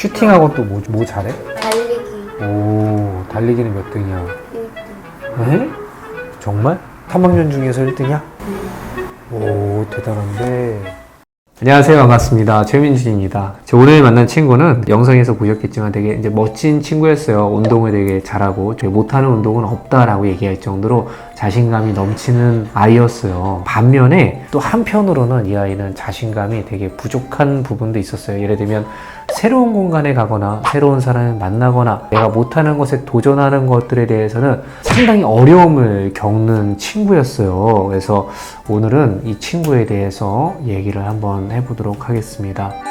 슈팅하고 또 뭐 뭐 잘해? 달리기 오 달리기는 몇 등이야? 1등. 에? 정말? 3학년 중에서 1등이야? 오 대단한데 안녕하세요 반갑습니다 최민준입니다 저 오늘 만난 친구는 영상에서 보셨겠지만 되게 이제 멋진 친구였어요 운동을 되게 잘하고 되게 못하는 운동은 없다라고 얘기할 정도로 자신감이 넘치는 아이였어요 반면에 또 한편으로는 이 아이는 자신감이 되게 부족한 부분도 있었어요 예를 들면 새로운 공간에 가거나 새로운 사람을 만나거나 내가 못하는 것에 도전하는 것들에 대해서는 상당히 어려움을 겪는 친구였어요. 그래서 오늘은 이 친구에 대해서 얘기를 한번 해보도록 하겠습니다.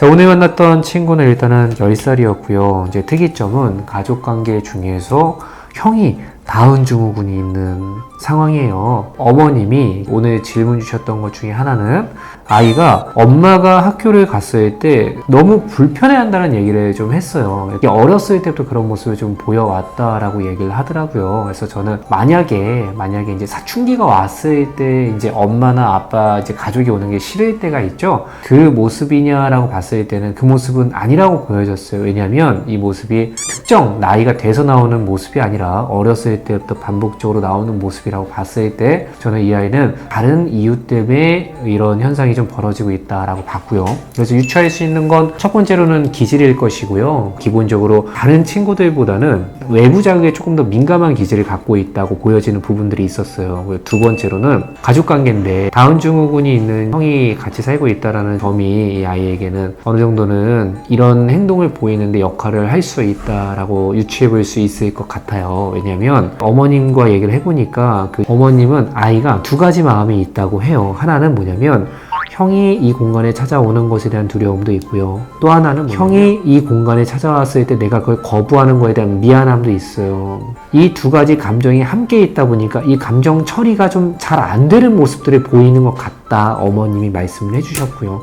자, 오늘 만났던 친구는 일단은 10살이었고요. 이제 특이점은 가족 관계 중에서 형이 다운 증후군이 있는 상황이에요. 어머님이 오늘 질문 주셨던 것 중에 하나는 아이가 엄마가 학교를 갔을 때 너무 불편해한다는 얘기를 좀 했어요. 어렸을 때부터 그런 모습을 좀 보여왔다라고 얘기를 하더라고요. 그래서 저는 만약에 만약에 이제 사춘기가 왔을 때 이제 엄마나 아빠 이제 가족이 오는 게 싫을 때가 있죠. 그 모습이냐라고 봤을 때는 그 모습은 아니라고 보여졌어요. 왜냐하면 이 모습이 특정 나이가 돼서 나오는 모습이 아니라 어렸을 때부터 반복적으로 나오는 모습이라고 봤을 때 저는 이 아이는 다른 이유 때문에 이런 현상이 좀 벌어지고 있다라고 봤고요. 그래서 유추할 수 있는 건 첫 번째로는 기질일 것이고요. 기본적으로 다른 친구들보다는 외부 자극에 조금 더 민감한 기질을 갖고 있다고 보여지는 부분들이 있었어요. 두 번째로는 가족 관계인데 다운 증후군이 있는 형이 같이 살고 있다라는 점이 이 아이에게는 어느 정도는 이런 행동을 보이는데 역할을 할 수 있다라고 유추해 볼 수 있을 것 같아요. 왜냐하면 어머님과 얘기를 해보니까 그 어머님은 아이가 두 가지 마음이 있다고 해요. 하나는 뭐냐면 형이 이 공간에 찾아오는 것에 대한 두려움도 있고요. 또 하나는 형이 이 공간에 찾아왔을 때 내가 그걸 거부하는 것에 대한 미안함도 있어요. 이 두 가지 감정이 함께 있다 보니까 이 감정 처리가 좀 잘 안 되는 모습들이 보이는 것 같다. 어머님이 말씀을 해주셨고요.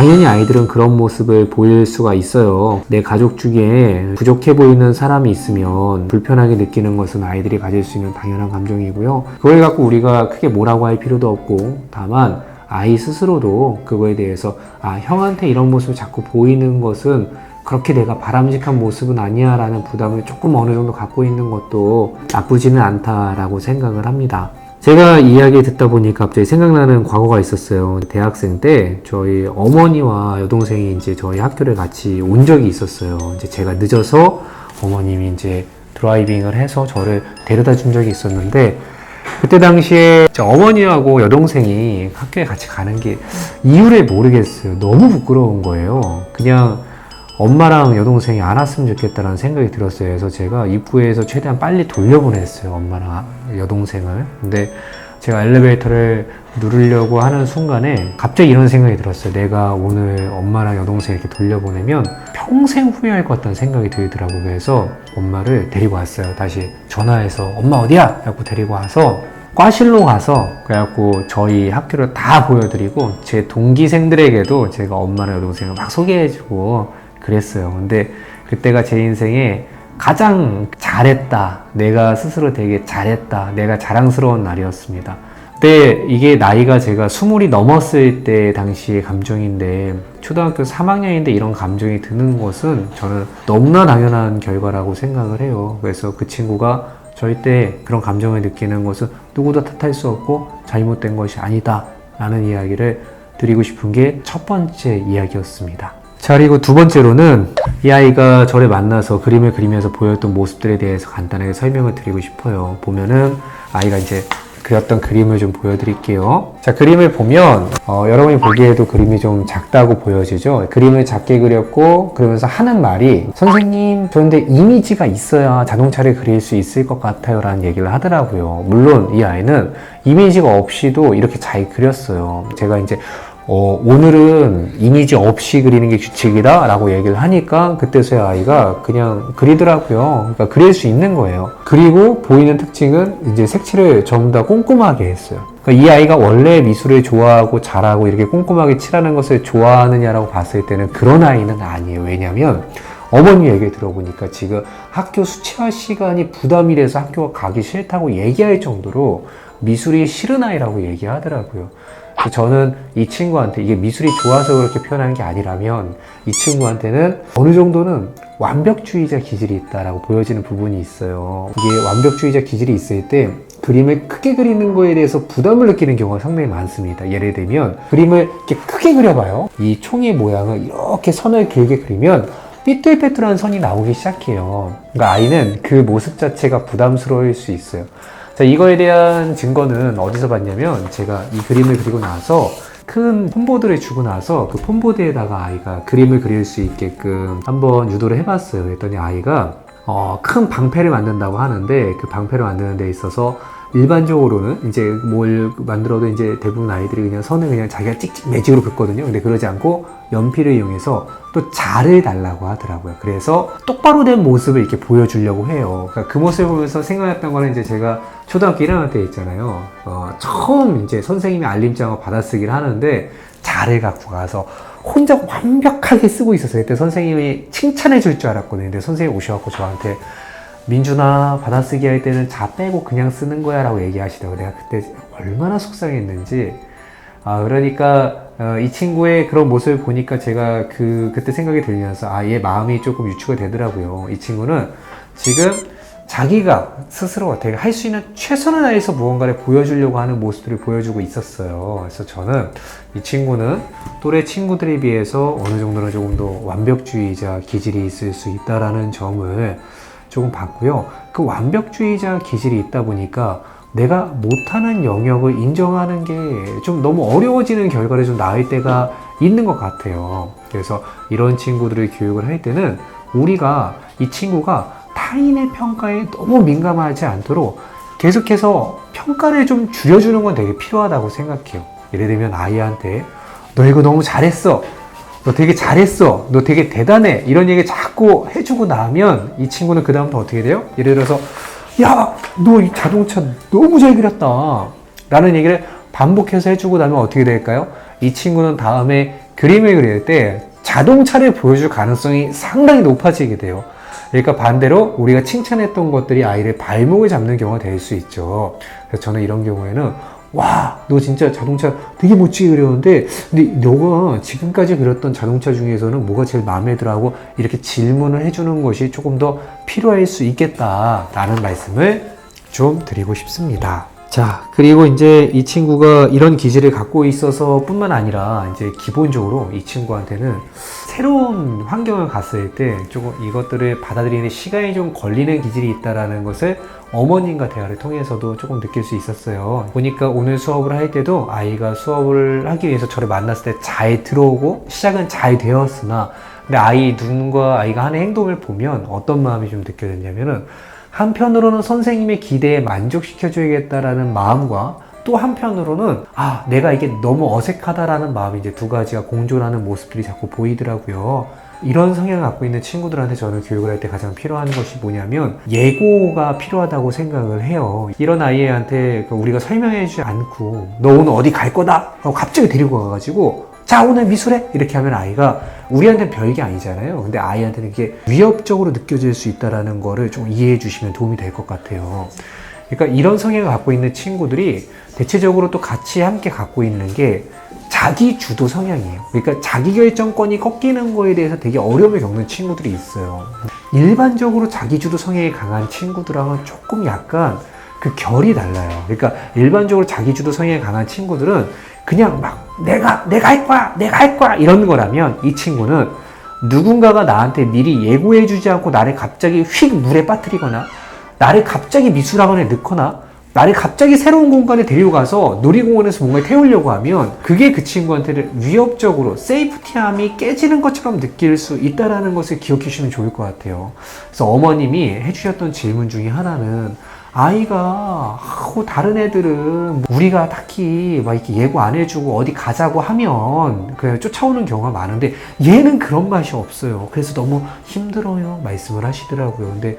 당연히 아이들은 그런 모습을 보일 수가 있어요. 내 가족 중에 부족해 보이는 사람이 있으면 불편하게 느끼는 것은 아이들이 가질 수 있는 당연한 감정이고요. 그걸 갖고 우리가 크게 뭐라고 할 필요도 없고, 다만 아이 스스로도 그거에 대해서 아, 형한테 이런 모습을 자꾸 보이는 것은 그렇게 내가 바람직한 모습은 아니야 라는 부담을 조금 어느 정도 갖고 있는 것도 나쁘지는 않다라고 생각을 합니다. 제가 이야기 듣다 보니까 갑자기 생각나는 과거가 있었어요. 대학생 때 저희 어머니와 여동생이 이제 저희 학교를 같이 온 적이 있었어요. 이제 제가 늦어서 어머님이 이제 드라이빙을 해서 저를 데려다 준 적이 있었는데 그때 당시에 저 어머니하고 여동생이 학교에 같이 가는 게 이유를 모르겠어요. 너무 부끄러운 거예요. 그냥 엄마랑 여동생이 안 왔으면 좋겠다라는 생각이 들었어요. 그래서 제가 입구에서 최대한 빨리 돌려보냈어요. 엄마랑 여동생을. 근데 제가 엘리베이터를 누르려고 하는 순간에 갑자기 이런 생각이 들었어요. 내가 오늘 엄마랑 여동생 이렇게 돌려보내면 평생 후회할 것 같다는 생각이 들더라고요. 그래서 엄마를 데리고 왔어요. 다시 전화해서 엄마 어디야? 라고 데리고 와서 과실로 가서 그래갖고 저희 학교를 다 보여드리고 제 동기생들에게도 제가 엄마랑 여동생을 막 소개해주고 그랬어요. 근데 그때가 제 인생에 가장 잘했다. 내가 스스로 되게 잘했다. 내가 자랑스러운 날이었습니다. 그때 이게 나이가 제가 스물이 넘었을 때 당시의 감정인데 초등학교 3학년인데 이런 감정이 드는 것은 저는 너무나 당연한 결과라고 생각을 해요. 그래서 그 친구가 절대 그런 감정을 느끼는 것은 누구도 탓할 수 없고 잘못된 것이 아니다. 라는 이야기를 드리고 싶은 게 첫 번째 이야기였습니다. 자, 그리고 두 번째로는 이 아이가 저를 만나서 그림을 그리면서 보였던 모습들에 대해서 간단하게 설명을 드리고 싶어요. 보면은 아이가 이제 그렸던 그림을 좀 보여드릴게요. 자, 그림을 보면 어, 여러분이 보기에도 그림이 좀 작다고 보여지죠? 그림을 작게 그렸고 그러면서 하는 말이 선생님, 그런데 이미지가 있어야 자동차를 그릴 수 있을 것 같아요 라는 얘기를 하더라고요. 물론 이 아이는 이미지가 없이도 이렇게 잘 그렸어요. 제가 이제 어, 오늘은 이미지 없이 그리는 게 규칙이다 라고 얘기를 하니까 그때서야 아이가 그냥 그리더라고요. 그러니까 그릴 수 있는 거예요. 그리고 보이는 특징은 이제 색칠을 전부 다 꼼꼼하게 했어요. 그러니까 이 아이가 원래 미술을 좋아하고 잘하고 이렇게 꼼꼼하게 칠하는 것을 좋아하느냐라고 봤을 때는 그런 아이는 아니에요. 왜냐면 어머니 얘기 들어보니까 지금 학교 수채화 시간이 부담이 돼서 학교가 가기 싫다고 얘기할 정도로 미술이 싫은 아이라고 얘기하더라고요. 그래서 저는 이 친구한테 이게 미술이 좋아서 그렇게 표현한 게 아니라면 이 친구한테는 어느 정도는 완벽주의자 기질이 있다라고 보여지는 부분이 있어요. 이게 완벽주의자 기질이 있을 때 그림을 크게 그리는 거에 대해서 부담을 느끼는 경우가 상당히 많습니다. 예를 들면 그림을 이렇게 크게 그려봐요. 이 총의 모양을 이렇게 선을 길게 그리면 삐뚤빼뚤한 선이 나오기 시작해요. 그러니까 아이는 그 모습 자체가 부담스러울 수 있어요. 자, 이거에 대한 증거는 어디서 봤냐면 제가 이 그림을 그리고 나서 큰 폼보드를 주고 나서 그 폼보드에다가 아이가 그림을 그릴 수 있게끔 한번 유도를 해봤어요. 그랬더니 아이가 어, 큰 방패를 만든다고 하는데 그 방패를 만드는 데 있어서 일반적으로는 이제 뭘 만들어도 이제 대부분 아이들이 그냥 선을 그냥 자기가 찍찍 매직으로 긋거든요. 근데 그러지 않고 연필을 이용해서 또 자를 달라고 하더라고요. 그래서 똑바로 된 모습을 이렇게 보여주려고 해요. 그러니까 그 모습을 보면서 생각했던 거는 이제 제가 초등학교 1학년 때 있잖아요. 어, 처음 이제 선생님이 알림장을 받아쓰기를 하는데 자를 갖고 가서 혼자 완벽하게 쓰고 있었어요. 그때 선생님이 칭찬해 줄 줄 알았거든요. 근데 선생님이 오셔갖고 저한테 민준아 받아쓰기 할 때는 자 빼고 그냥 쓰는 거야 라고 얘기하시더라고요. 내가 그때 얼마나 속상했는지 아 그러니까 어, 이 친구의 그런 모습을 보니까 제가 그 그때 생각이 들면서 아얘 마음이 조금 유추가 되더라고요. 이 친구는 지금 자기가 스스로 되게 할 수 있는 최선을 다해서 무언가를 보여주려고 하는 모습들을 보여주고 있었어요. 그래서 저는 이 친구는 또래 친구들에 비해서 어느 정도는 조금 더 완벽주의자 기질이 있을 수 있다라는 점을 조금 봤고요. 그 완벽주의자 기질이 있다 보니까 내가 못하는 영역을 인정하는 게 좀 너무 어려워지는 결과를 좀 낳을 때가 있는 것 같아요. 그래서 이런 친구들을 교육을 할 때는 우리가 이 친구가 타인의 평가에 너무 민감하지 않도록 계속해서 평가를 좀 줄여주는 건 되게 필요하다고 생각해요. 예를 들면 아이한테 너 이거 너무 잘했어. 너 되게 잘했어. 너 되게 대단해. 이런 얘기 자꾸 해주고 나면 이 친구는 그다음부터 어떻게 돼요? 예를 들어서 야, 너 이 자동차 너무 잘 그렸다. 라는 얘기를 반복해서 해주고 나면 어떻게 될까요? 이 친구는 다음에 그림을 그릴 때 자동차를 보여줄 가능성이 상당히 높아지게 돼요. 그러니까 반대로 우리가 칭찬했던 것들이 아이를 발목을 잡는 경우가 될 수 있죠. 그래서 저는 이런 경우에는 와, 너 진짜 자동차 되게 멋지게 그렸는데, 근데 너가 지금까지 그렸던 자동차 중에서는 뭐가 제일 마음에 들어 하고 이렇게 질문을 해주는 것이 조금 더 필요할 수 있겠다라는 말씀을 좀 드리고 싶습니다. 자, 그리고 이제 이 친구가 이런 기질을 갖고 있어서 뿐만 아니라 이제 기본적으로 이 친구한테는 새로운 환경을 갔을 때 조금 이것들을 받아들이는 시간이 좀 걸리는 기질이 있다라는 것을 어머님과 대화를 통해서도 조금 느낄 수 있었어요. 보니까 오늘 수업을 할 때도 아이가 수업을 하기 위해서 저를 만났을 때 잘 들어오고 시작은 잘 되었으나 근데 아이 누군가 아이가 하는 행동을 보면 어떤 마음이 좀 느껴졌냐면은 한편으로는 선생님의 기대에 만족시켜줘야겠다라는 마음과 또 한편으로는 아 내가 이게 너무 어색하다라는 마음이 이제 두 가지가 공존하는 모습들이 자꾸 보이더라고요. 이런 성향을 갖고 있는 친구들한테 저는 교육을 할 때 가장 필요한 것이 뭐냐면 예고가 필요하다고 생각을 해요. 이런 아이한테 그 우리가 설명해 주지 않고 너 오늘 어디 갈 거다? 하고 갑자기 데리고 가가지고 자 오늘 미술해 이렇게 하면 아이가 우리한테는 별게 아니잖아요. 근데 아이한테는 이게 위협적으로 느껴질 수 있다라는 거를 좀 이해해 주시면 도움이 될 것 같아요. 그러니까 이런 성향을 갖고 있는 친구들이 대체적으로 또 같이 함께 갖고 있는 게 자기 주도 성향이에요. 그러니까 자기 결정권이 꺾이는 거에 대해서 되게 어려움을 겪는 친구들이 있어요. 일반적으로 자기 주도 성향이 강한 친구들하고는 조금 약간 그 결이 달라요. 그러니까 일반적으로 자기 주도 성향이 강한 친구들은 그냥 막 내가 내가 할 거야, 내가 할 거야 이런 거라면 이 친구는 누군가가 나한테 미리 예고해주지 않고 나를 갑자기 휙 물에 빠뜨리거나 나를 갑자기 미술학원에 넣거나 나를 갑자기 새로운 공간에 데려가서 놀이공원에서 뭔가 태우려고 하면 그게 그 친구한테는 위협적으로 세이프티함이 깨지는 것처럼 느낄 수 있다라는 것을 기억해 주시면 좋을 것 같아요. 그래서 어머님이 해주셨던 질문 중에 하나는 아이가 하고 다른 애들은 우리가 딱히 막 이렇게 예고 안 해주고 어디 가자고 하면 그냥 쫓아오는 경우가 많은데 얘는 그런 맛이 없어요. 그래서 너무 힘들어요. 말씀을 하시더라고요. 근데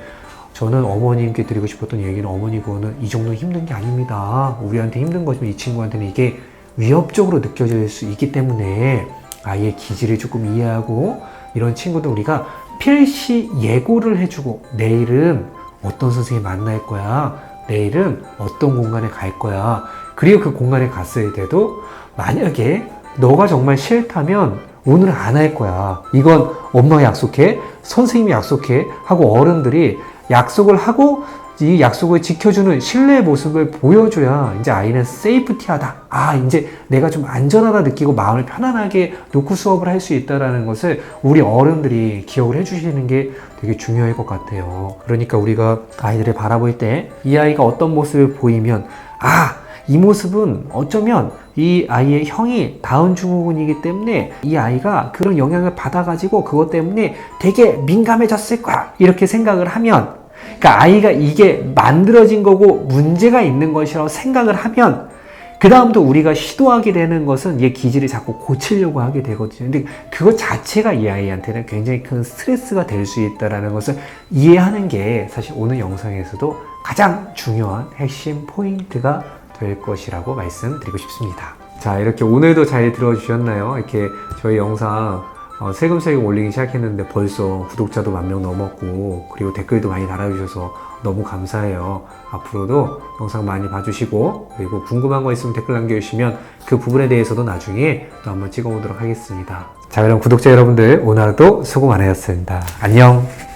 저는 어머님께 드리고 싶었던 얘기는 어머니 그거는 이 정도 힘든 게 아닙니다. 우리한테 힘든 거지만 이 친구한테는 이게 위협적으로 느껴질 수 있기 때문에 아이의 기질을 조금 이해하고 이런 친구들 우리가 필시 예고를 해주고 내일은 어떤 선생님 만날 거야. 내일은 어떤 공간에 갈 거야. 그리고 그 공간에 갔을 때도 만약에 너가 정말 싫다면 오늘 안할 거야. 이건 엄마가 약속해, 선생님이 약속해 하고 어른들이 약속을 하고 이 약속을 지켜주는 신뢰의 모습을 보여줘야 이제 아이는 세이프티하다. 아, 이제 내가 좀 안전하다 느끼고 마음을 편안하게 놓고 수업을 할 수 있다라는 것을 우리 어른들이 기억을 해주시는 게 되게 중요할 것 같아요. 그러니까 우리가 아이들을 바라볼 때 이 아이가 어떤 모습을 보이면 아, 이 모습은 어쩌면 이 아이의 형이 다운 증후군이기 때문에 이 아이가 그런 영향을 받아가지고 그것 때문에 되게 민감해졌을 거야. 이렇게 생각을 하면 그러니까 아이가 이게 만들어진 거고 문제가 있는 것이라고 생각을 하면 그 다음부터 우리가 시도하게 되는 것은 얘 기질을 자꾸 고치려고 하게 되거든요. 근데 그것 자체가 이 아이한테는 굉장히 큰 스트레스가 될 수 있다는 것을 이해하는 게 사실 오늘 영상에서도 가장 중요한 핵심 포인트가 될 것이라고 말씀드리고 싶습니다. 자, 이렇게 오늘도 잘 들어주셨나요? 이렇게 저희 영상 어, 세금세금 올리기 시작했는데 벌써 구독자도 만 명 넘었고 그리고 댓글도 많이 달아주셔서 너무 감사해요. 앞으로도 영상 많이 봐주시고 그리고 궁금한 거 있으면 댓글 남겨주시면 그 부분에 대해서도 나중에 또 한번 찍어보도록 하겠습니다. 자 그럼 구독자 여러분들 오늘도 수고 많으셨습니다. 안녕.